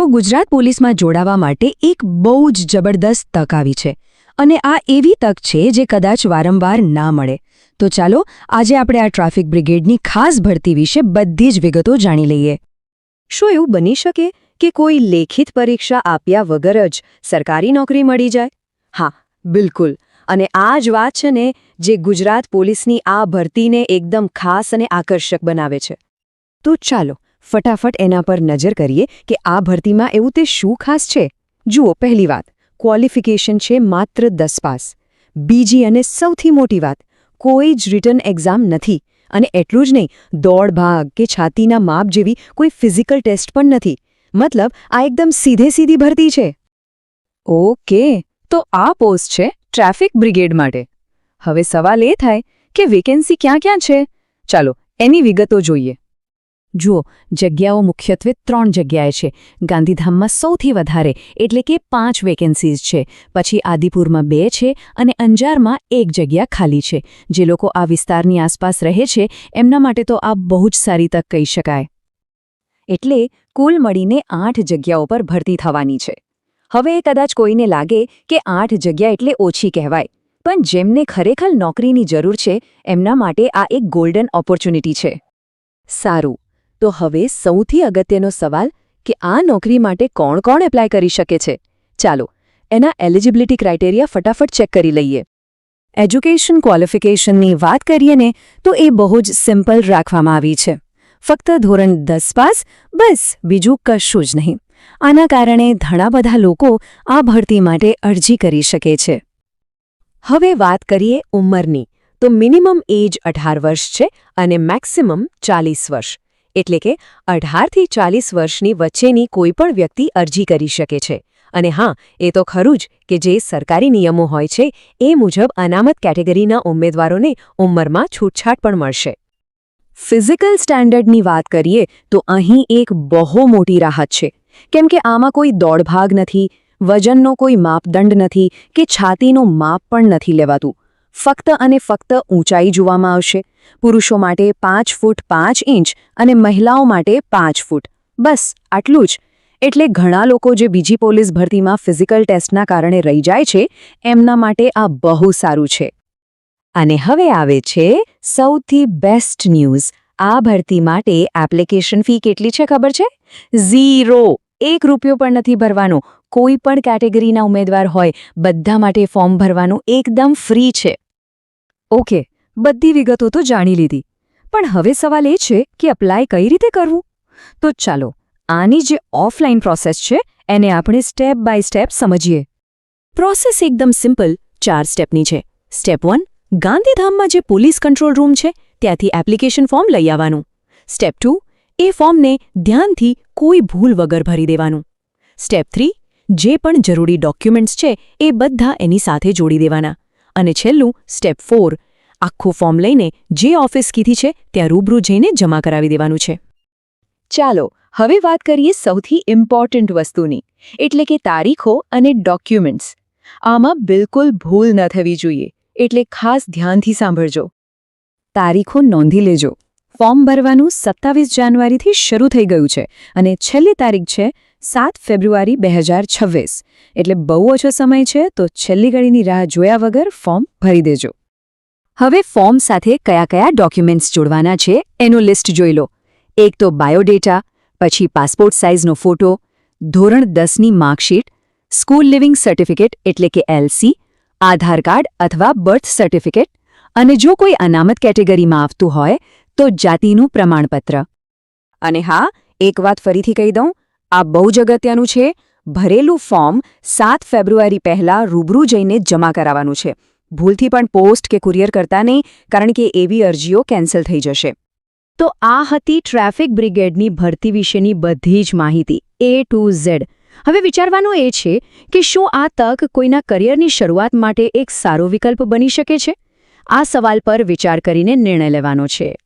તો ગુજરાત પોલીસમાં જોડાવા માટે એક બહુ જ જબરદસ્ત તક આવી છે. અને આ એવી તક છે જે કદાચ વારંવાર ના મળે. તો ચાલો, આજે આપણે આ ટ્રાફિક બ્રિગેડની ખાસ ભરતી વિશે બધી જ વિગતો જાણી લઈએ. શું એવું બની શકે કે કોઈ લેખિત પરીક્ષા આપ્યા વગર જ સરકારી નોકરી મળી જાય? હા, બિલકુલ. અને આ જ વાત છે ને જે ગુજરાત પોલીસની આ ભરતીને એકદમ ખાસ અને આકર્ષક બનાવે છે. તો ચાલો ફટાફટ એના પર નજર કરીએ કે આ ભરતીમાં એવું તે શું ખાસ છે. જુઓ, પહેલી વાત ક્વોલિફિકેશન છે માત્ર દસ પાસ. બીજી અને સૌથી મોટી વાત, કોઈ જ રિટર્ન એક્ઝામ નથી. અને એટલું જ નહીં, દોડ ભાગ કે છાતીના માપ જેવી કોઈ ફિઝિકલ ટેસ્ટ પણ નથી. મતલબ, આ એકદમ સીધે સીધી ભરતી છે. ઓકે, તો આ પોસ્ટ છે ટ્રાફિક બ્રિગેડ માટે. હવે સવાલ એ થાય કે વેકેન્સી ક્યાં ક્યાં છે? ચાલો, એની વિગતો જોઈએ. જુઓ, જગ્યાઓ મુખ્યત્વે ત્રણ જગ્યાએ છે. ગાંધીધામમાં સૌથી વધારે, એટલે કે પાંચ વેકેન્સીઝ છે. પછી આદિપુરમાં બે છે અને અંજારમાં એક જગ્યા ખાલી છે. જે લોકો આ વિસ્તારની આસપાસ રહે છે, એમના માટે તો આ બહુ જ સારી તક કહી શકાય. એટલે કુલ મળીને આઠ જગ્યાઓ પર ભરતી થવાની છે. હવે કદાચ કોઈને લાગે કે આઠ જગ્યા એટલે ઓછી કહેવાય, પણ જેમને ખરેખર નોકરીની જરૂર છે, એમના માટે આ એક ગોલ્ડન ઓપોર્ચ્યુનિટી છે. સારું. તો હવે સૌથી અગત્યનો સવાલ કે આ નોકરી માટે કોણ કોણ એપ્લાય કરી શકે છે? ચાલો, એના એલિજિબિલિટી ક્રાઇટેરિયા ફટાફટ ચેક કરી લઈએ. એજ્યુકેશન ક્વોલિફિકેશનની વાત કરીએ ને, તો એ બહુ જ સિમ્પલ રાખવામાં આવી છે. ફક્ત ધોરણ દસ પાસ, બસ, બીજું કશું જ નહીં. આના કારણે ઘણા બધા લોકો આ ભરતી માટે અરજી કરી શકે છે. હવે વાત કરીએ ઉંમરની. તો મિનિમમ એજ અઢાર વર્ષ છે અને મેક્સિમમ ચાલીસ વર્ષ. એટલે કે અઢારથી ચાલીસ વર્ષની વચ્ચેની કોઈપણ વ્યક્તિ અરજી કરી શકે છે. અને હા, એ તો ખરું જ કે જે સરકારી નિયમો હોય છે, એ મુજબ અનામત કેટેગરીના ઉમેદવારોને ઉંમરમાં છૂટછાટ પણ મળશે. ફિઝિકલ સ્ટેન્ડર્ડની વાત કરીએ, તો અહીં એક બહુ મોટી રાહત છે. કેમ કે આમાં કોઈ દોડભાગ નથી, વજનનો કોઈ માપદંડ નથી કે છાતીનું માપ પણ નથી લેવાતું. ફક્ત અને ફક્ત ઊંચાઈ જોવામાં આવશે. પુરુષો માટે પાંચ ફૂટ પાંચ ઇંચ અને મહિલાઓ માટે પાંચ ફૂટ. બસ, આટલું જ. એટલે ઘણા લોકો જે બીજી પોલીસ ભરતીમાં ફિઝિકલ ટેસ્ટના કારણે રહી જાય છે, એમના માટે આ બહુ સારું છે. અને હવે આવે છે સૌથી બેસ્ટ ન્યૂઝ. આ ભરતી માટે એપ્લિકેશન ફી કેટલી છે ખબર છે? ઝીરો. એક રૂપિયો પણ નથી ભરવાનો. કોઈ પણ કેટેગરીના ઉમેદવાર હોય, બધા માટે ફોર્મ ભરવાનું એકદમ ફ્રી છે. ઓકે, બધી વિગતો તો જાણી લીધી. પણ હવે સવાલ એ છે કે અપ્લાય કઈ રીતે કરવું? તો ચાલો, આની જે ઓફલાઈન પ્રોસેસ છે, એને આપણે સ્ટેપ બાય સ્ટેપ સમજીએ. પ્રોસેસ એકદમ સિમ્પલ ચાર સ્ટેપની છે. સ્ટેપ વન ગાંધીધામમાં જે પોલીસ કંટ્રોલ રૂમ છે, ત્યાંથી એપ્લિકેશન ફોર્મ લઈ આવવાનું. સ્ટેપ ટુ એ ફોર્મને ધ્યાનથી કોઈ ભૂલ વગર ભરી દેવાનું. સ્ટેપ થ્રી જે પણ જરૂરી ડોક્યુમેન્ટ્સ છે, એ બધા એની સાથે જોડી દેવાના. અને છેલ્લું સ્ટેપ ફોર આખું ફોર્મ લઈને જે ઓફિસ કીધી છે, ત્યાં રૂબરૂ જઈને જમા કરાવી દેવાનું છે. ચાલો, હવે વાત કરીએ સૌથી ઇમ્પોર્ટન્ટ વસ્તુની, એટલે કે તારીખો અને ડોક્યુમેન્ટ્સ આમાં બિલકુલ ભૂલ ન થવી જોઈએ, એટલે ખાસ ધ્યાનથી સાંભળજો. તારીખો નોંધી લેજો. ફોર્મ ભરવાનું સત્તાવીસ જાન્યુઆરીથી શરૂ થઈ ગયું છે અને છેલ્લી તારીખ છે સાત ફેબ્રુઆરી બે હજાર છવ્વીસ. એટલે બહુ ઓછો સમય છે તો છેલ્લી ઘડીની રાહ જોયા વગર ફોર્મ ભરી દેજો. હવે ફોર્મ સાથે કયા કયા ડોક્યુમેન્ટ્સ જોડવાના છે એનું લિસ્ટ જોઈ લો. એક તો બાયોડેટા, પછી પાસપોર્ટ સાઇઝનો ફોટો, ધોરણ દસની માર્કશીટ, સ્કૂલ લિવિંગ સર્ટિફિકેટ એટલે કે એલસી, આધાર કાર્ડ અથવા બર્થ સર્ટિફિકેટ અને જો કોઈ અનામત કેટેગરીમાં આવતું હોય તો જાતિનું પ્રમાણપત્ર. અને હા, એક વાત ફરીથી કહી દઉં, આ બહુ જ અગત્યનું છે, ભરેલું ફોર્મ સાત ફેબ્રુઆરી પહેલાં રૂબરૂ જઈને જમા કરાવવાનું છે. ભૂલથી પણ પોસ્ટ કે કુરિયર કરતા નહીં, કારણ કે એવી અરજીઓ કેન્સલ થઈ જશે. તો આ હતી ટ્રાફિક બ્રિગેડની ભરતી વિશેની બધી જ માહિતી એ ટુ ઝેડ હવે વિચારવાનું એ છે કે શું આ તક કોઈના કરિયરની શરૂઆત માટે એક સારો વિકલ્પ બની શકે છે? આ સવાલ પર વિચાર કરીને નિર્ણય લેવાનો છે.